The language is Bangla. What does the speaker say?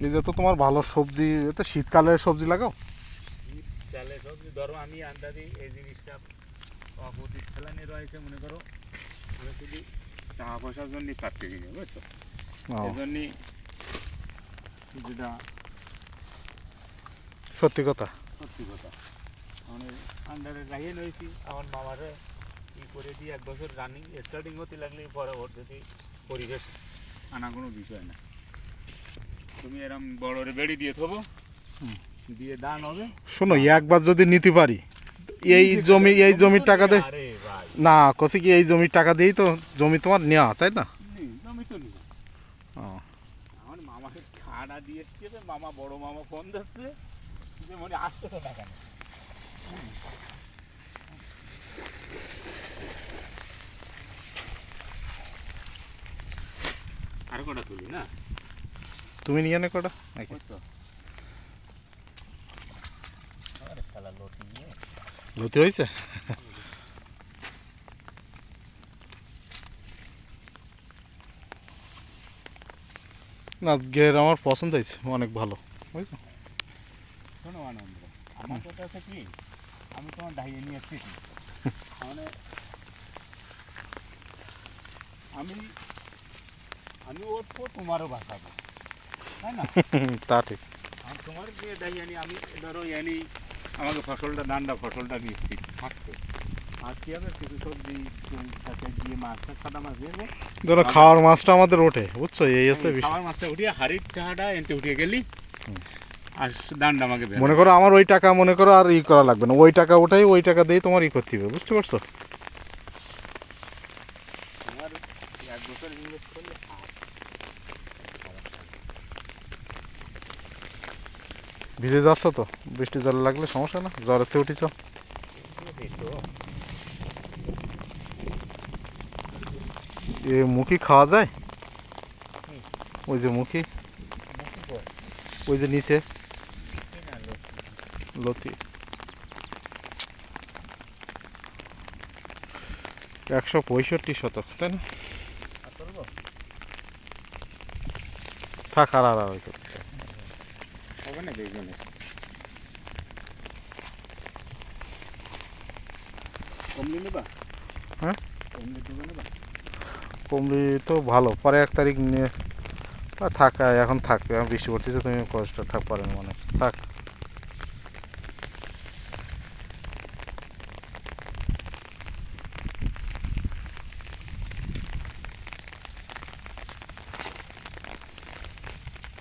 তো তোমার ভালো সবজি এতে শীতকালে সবজি লাগাও? চালে সবজি ধরো আমি আন্দাজি এই জিনিসটা ফেলানি রয়েছে মনে করো। শুধু টাকা পয়সার জন্যই কাটতে বুঝছ? এই জন্যই যেটা সত্যি কথা? সত্যি কথা। মানে আন্ডারে রাখিয়ে রয়েছি আমার মামারে ই করে দিয়ে এক বছর রানিং স্টার্টিং হতে লাগলে পরবর্তীতে পরিবেশ আনা কোনো বিষয় না। তুমি এরম বড়রে বেড়ি দিয়ে থবো। দিয়ে দান হবে। শোনো একবার যদি নিতে পারি এই জমি এই জমির টাকা দে আরে ভাই। না কষি কি এই জমির টাকা দিয়েই তো জমি তোমার নেওয়া তাই না? জমি তো আমার মামাকে খাড়া দিয়ে এসছে মামা বড় মামা ফোন দিচ্ছে যে মনে আসতেছে টাকা নেই আর কটা তুলি না? তুমি নিয়ে নে কটা। নাকি? লতি হয়েছে? না গের আমার পছন্দ হয়েছে অনেক ভালো বুঝছ? শোনো আনন্দ আমার কথা হচ্ছে কি আমি তোমার ডাইয়ে নিয়ে এসেছি। মানে আমি আমি উঠবো তোমারও বাঁচাবো। তা ঠিক। তোমার যে ডাইয়ে আনি আমি ধরো এনি আমাকে ফসলটা ফসলটা নিচ্ছি থাকতে দিয়ে দিয়ে ধরো খাওয়ার মাছটা আমাদের ওঠে বুঝছ? এই বিষয়। খাওয়ার মাছটা উঠিয়ে হাড়ির টাকাটা এনতে উঠিয়ে গেলি আর দান্ডা আমাকে মনে করো আমার ওই টাকা মনে করো আর ই করা লাগবে না। ওই টাকা ওঠাই ওই টাকা দিয়ে তোমার ই করতে হবে বুঝতে পারছ? আমার এক বছর ইনভেস্ট করলে ভিজে যাচ্ছ তো? বৃষ্টি জল লাগলে সমস্যা না? জ্বরেতে উঠিছ। এ মুখি খাওয়া যায়? ওই যে মুখি। ওই যে নিচে। লতি। একশো পঁয়ষট্টি শতক তাই না? থাক আর আর। হবে না বেগুনে কমলি নেবা? হ্যাঁ? কমলি দেবে নেবা? কুমড়ি তো ভালো পরে এক তারিখ নিয়ে থাকা এখন থাকবে আমি বৃষ্টি পড়তেছে তুমি কষ্ট থাক পরে মনে থাক।